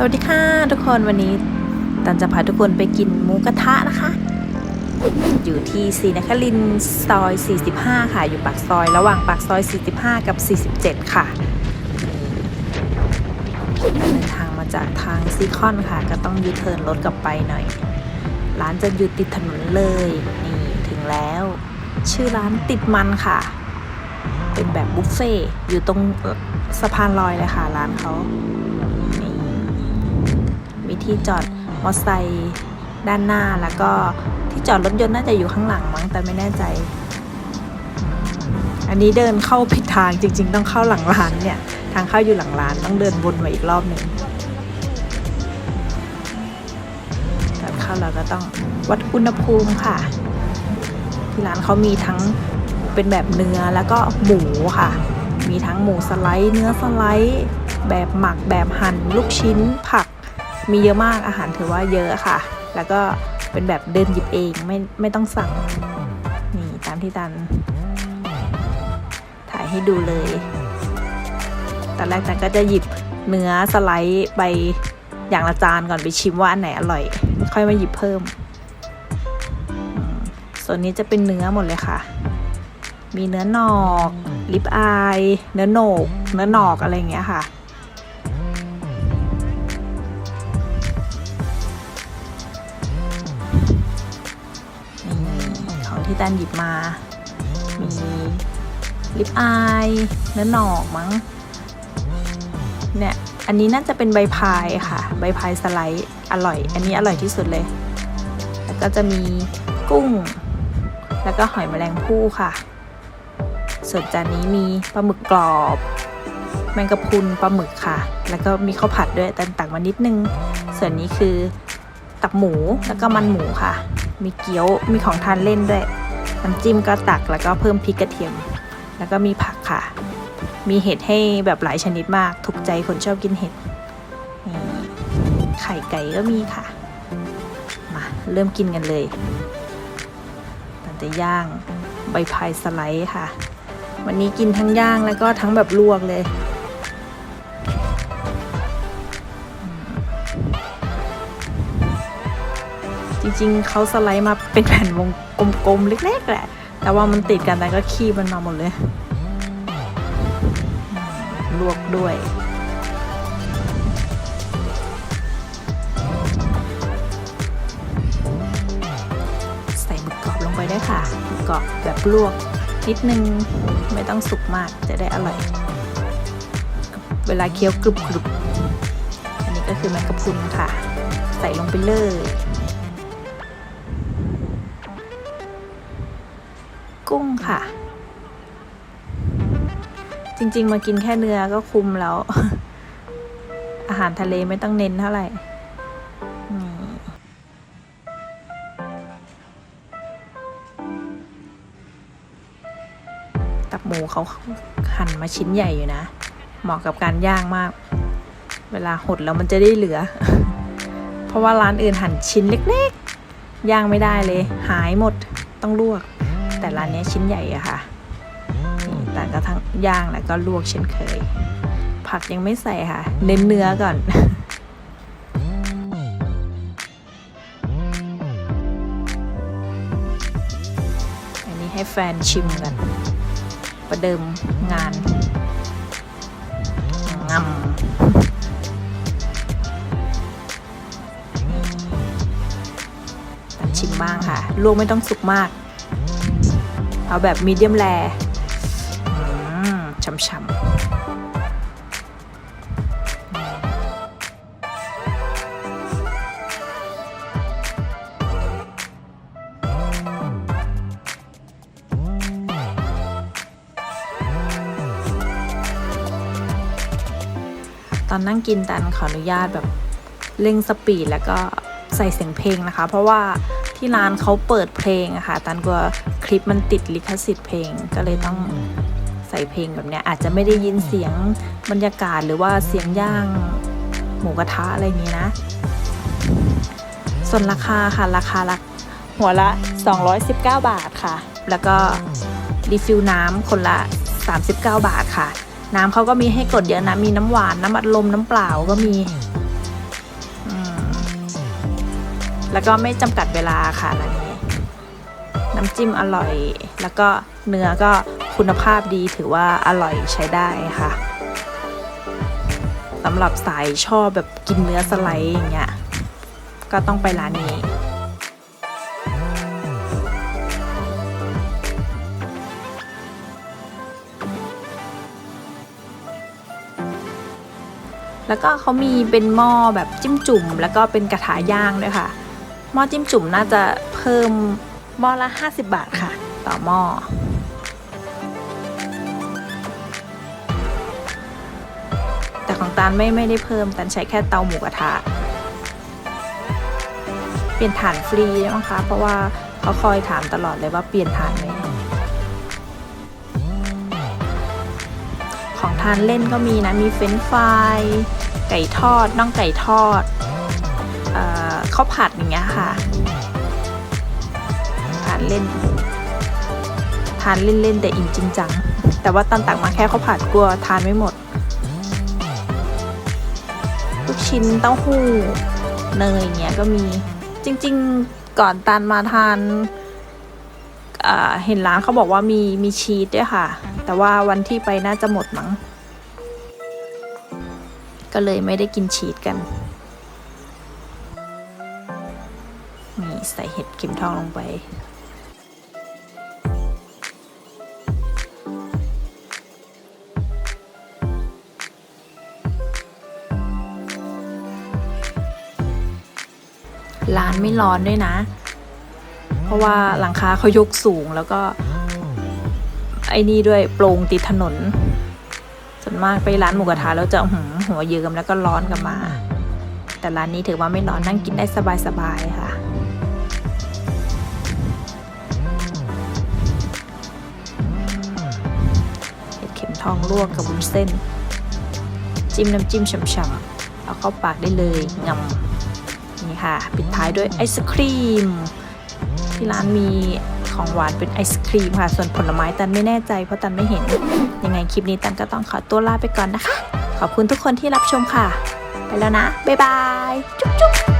สวัสดีค่ะทุกคนวันนี้ตันจะพาทุกคนไปกินหมูกระทะนะคะ อยู่ที่ศรีนครินทร์ซอย 45 ค่ะ อยู่ปากซอย ระหว่างปากซอย 45 กับ 47 ค่ะเดินทางมาจากทางซีคอนค่ะ ก็ต้องยูเทิร์นรถกลับไปหน่อย ร้านจะอยู่ติดถนนเลย นี่ถึงแล้ว ชื่อร้านติดมันค่ะ เป็นแบบบุฟเฟ่ต์อยู่ตรงสะพานลอยเลยค่ะร้านเขา ที่จอดมอเตอร์ไซค์ด้านหน้าแล้วก็ที่จอดรถยนต์น่าจะอยู่ข้างหลังมั้งแต่ไม่แน่ใจ อันนี้เดินเข้าผิดทางจริง ๆ ต้องเข้าหลังร้านเนี่ย ทางเข้าอยู่หลังร้านต้องเดินวนมาอีกรอบหนึ่งก่อนเข้าเราก็ต้องวัดอุณหภูมิค่ะ ที่ร้านเขามีทั้งเป็นแบบเนื้อแล้วก็หมูค่ะ มีทั้งหมูสไลด์ เนื้อสไลด์ แบบหมักแบบหั่นลูกชิ้นผัก มีเยอะมากอาหารถือว่าเยอะค่ะ แล้วก็เป็นแบบเดินหยิบเองไม่ไม่ต้องสั่งนี่ตามที่ตัน ถ่ายให้ดูเลยตอนแรกตันก็จะหยิบเนื้อสไลด์ไปอย่างละจานก่อนไปชิมว่าอันไหนอร่อย ค่อยมาหยิบเพิ่มอืมส่วนนี้จะเป็นเนื้อหมดเลยค่ะ มีเนื้อหนอก ลิปอาย เนื้อโหนก เนื้อหนอกอะไรอย่างเงี้ยค่ะ นี่ของที่ตันหยิบมา มีลิปอายเนื้อหนอกมั้ง เนี่ย อันนี้น่าจะเป็นใบพายค่ะ ใบพายสไลด์อร่อย อันนี้อร่อยที่สุดเลย แล้วก็จะมีกุ้ง แล้วก็หอยแมลงภู่ค่ะ ส่วนจานนี้มีปลาหมึกกรอบ แมงกะพรุนปลาหมึกค่ะ แล้วก็มีข้าวผัดด้วยแต่ตักมานิดนึง ส่วนนี้คือตับหมูแล้วก็มันหมูค่ะ มีเกี๊ยว มีของทานเล่นด้วย น้ำจิ้มก็ตักแล้วก็เพิ่มพริกกระเทียม แล้วก็มีผักค่ะ มีเห็ดให้แบบหลายชนิดมาก ถูกใจคนชอบกินเห็ดนี่ไข่ไก่ก็มีค่ะ มาเริ่มกินกันเลยตันจะย่างใบพายสไลด์ค่ะ วันนี้กินทั้งย่างแล้วก็ทั้งแบบลวกเลย ริง ๆเขาสไลด์มาเป็นแผ่นวงกลมๆเล็กๆแหละ แต่ว่ามันติดกันแต่ก็คีบมันมาหมดเลย ลวกด้วยใส่หมึกกรอบลงไปได้ค่ะหมึกกรอบแบบลวกนิดนึงไม่ต้องสุกมากจะได้อร่อย เวลาเคี้ยวกรุบกรุบอันนี้ก็คือแมงกะพรุนค่ะ ใส่ลงไปเลย กุ้งค่ะ จริง ๆ มากินแค่เนื้อก็คุ้มแล้ว อาหารทะเลไม่ต้องเน้นเท่าไหร่ตับหมูเขาหั่นมาชิ้นใหญ่อยู่นะ เหมาะกับการย่างมาก เวลาหดแล้วมันจะได้เหลือ เพราะว่าร้านอื่นหั่นชิ้นเล็กๆ ย่างไม่ได้เลย หายหมดต้องลวก แต่ร้านเนี้ยชิ้นใหญ่อะค่ะนี่แต่ก็ทั้งย่างแล้วก็ลวกเช่นเคย ผักยังไม่ใส่ค่ะ เน้นเนื้อก่อนอันนี้ให้แฟนชิมกัน ประเดิมงานงำตัดชิมบ้างค่ะลวกไม่ต้องสุกมาก เอาแบบมีเดียมแรช่ำๆตอนนั่งกินตันขออนุญาตแบบเร่งสปีดแล้วก็ใส่เสียงเพลงนะคะ เพราะว่าที่ร้านเขาเปิดเพลงอะค่ะตันกลัว ลิปมันติดลิขสิทธิ์เพลงก็เลยต้องใส่เพลงแบบเนี้ยอาจจะไม่ได้ยินเสียงบรรยากาศหรือว่าเสียงย่างหมูกระทะอะไรอย่างนี้นะ ส่วนราคาค่ะราคาละหัวละ 219 บาทค่ะ แล้วก็รีฟิลน้ำคนละ 39 บาทค่ะ น้ำเขาก็มีให้กดเยอะนะ มีน้ำหวาน น้ำอัดลม น้ำเปล่าก็มีแล้วก็ไม่จำกัดเวลาค่ะร้านนี้ น้ำจิ้มอร่อย แล้วก็เนื้อก็คุณภาพดีถือว่าอร่อยใช้ได้ค่ะสำหรับสายชอบแบบกินเนื้อสไลด์อย่างเงี้ยก็ต้องไปร้านนี้แล้วก็เขามีเป็นหม้อแบบจิ้มจุ่ม แล้วก็เป็นกระถาย่างด้วยค่ะ หม้อจิ้มจุ่มน่าจะเพิ่ม หม้อละ 50 บาทค่ะ ต่อหม้อแต่ของตาลไม่ไม่ได้เพิ่มตาลใช้แค่เตาหมูกระทะเปลี่ยนฐานฟรีมั้งคะ เพราะว่าเขาคอยถามตลอดเลยว่าเปลี่ยนฐานไหมของทานเล่นก็มีนะ มีเฟรนฟรายไก่ทอด น่องไก่ทอดอข้าวผัดอย่างเงี้ยค่ะานเล่น ทานเล่นๆแต่อิ่มจริงจัง แต่ว่าตันตักมาแค่เขาผัดกลัวทานไม่หมด ลูกชิ้นเต้าหู้เนยเงี้ยก็มี จริง ๆก่อนตันมาทานเห็นร้านเขาบอกว่ามีมีชีสด้วยค่ะ แต่ว่าวันที่ไปน่าจะหมดมั้ง ก็เลยไม่ได้กินชีสกัน มีใส่เห็ดเข็มทองลงไป ร้านไม่ร้อนด้วยนะ เพราะว่าหลังคาเขายกสูงแล้วก็ ไอ้นี่ด้วยโปร่งติดถนนส่วนมากไปร้านหมูกระทะแล้วจะหืมหัวเยิ้มแล้วก็ร้อนกลับมา แต่ร้านนี้ถือว่าไม่ร้อนนั่งกินได้สบายๆค่ะเห็ดเข็มทองลวกกับวุ้นเส้น จิ้มน้ำจิ้มฉ่ำๆเอาเข้าปากได้เลยงำ ค่ะ ปิดท้ายด้วยไอศครีม ที่ร้านมีของหวานเป็นไอศครีมค่ะ ส่วนผลไม้ตันไม่แน่ใจเพราะตันไม่เห็น ยังไงคลิปนี้ตันก็ต้องขอตัวลาไปก่อนนะคะ ขอบคุณทุกคนที่รับชมค่ะ ไปแล้วนะ บ๊ายบาย จุ๊บจุ๊บ